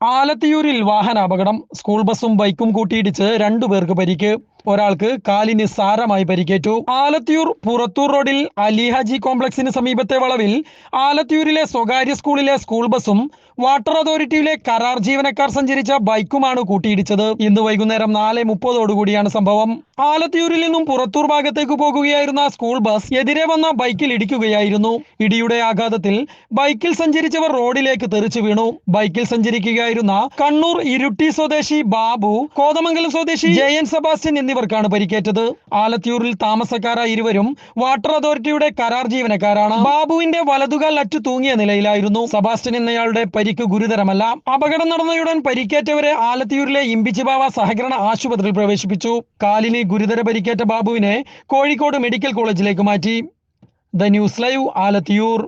ആലത്തിയൂരിൽ വാഹനാപകടം. School ബസും ബൈക്കും കൂട്ടിയിടിച്ച് രണ്ടുപേർക്ക് പരിക്ക്. ഒരാൾക്ക് കാലിന് സാരമായി പരിക്കേറ്റു. ആലത്തിയൂർ പുറത്തൂർ റോഡിൽ അലിഹാജി കോംപ്ലക്സിന് സമീപത്തെ വളവിൽ ആലത്തിയൂരിലെ സ്വകാര്യ സ്കൂളിലെ സ്കൂൾ ബസും വാട്ടർ അതോറിറ്റിയിലെ കരാർ ജീവനക്കാർ സഞ്ചരിച്ച ബൈക്കുമാണ് കൂട്ടിയിടിച്ചത്. ഇന്ന് വൈകുന്നേരം നാല് മുപ്പതോടുകൂടിയാണ് സംഭവം. ആലത്തിയൂരിൽ നിന്നും പുറത്തൂർ ഭാഗത്തേക്ക് പോകുകയായിരുന്ന സ്കൂൾ ബസ് എതിരെ വന്ന ബൈക്കിൽ ഇടിക്കുകയായിരുന്നു. ഇടിയുടെ ആഘാതത്തിൽ ബൈക്കിൽ സഞ്ചരിച്ചവർ റോഡിലേക്ക് തെറിച്ചു വീണു. ബൈക്കിൽ സഞ്ചരിക്കുകയായിരുന്ന കണ്ണൂർ ഇരുട്ടി സ്വദേശി ബാബു കോതമംഗലം സ്വദേശി ജയൻ സെബാസ്റ്റ്യൻ എന്നിവർക്കാണ് പരിക്കേറ്റത്. ആലത്തിയൂരിൽ താമസക്കാരായ ഇരുവരും വാട്ടർ അതോറിറ്റിയുടെ കരാർ ജീവനക്കാരാണ്. ബാബുവിന്റെ വലതുകാൽ അറ്റു തൂങ്ങിയ നിലയിലായിരുന്നു. സെബാസ്റ്റ്യൻ എന്നയാളുടെ പരിക്ക് ഗുരുതരമല്ല. അപകടം നടന്നയുടൻ പരിക്കേറ്റവരെ ആലത്തിയൂരിലെ ഇമ്പിച്ചിബാവ സഹകരണ ആശുപത്രിയിൽ പ്രവേശിപ്പിച്ചു. കാലിന് ഗുരുതര പരിക്കേറ്റ ബാബുവിനെ കോഴിക്കോട് മെഡിക്കൽ കോളേജിലേക്ക് മാറ്റി. The news live Alathiyur.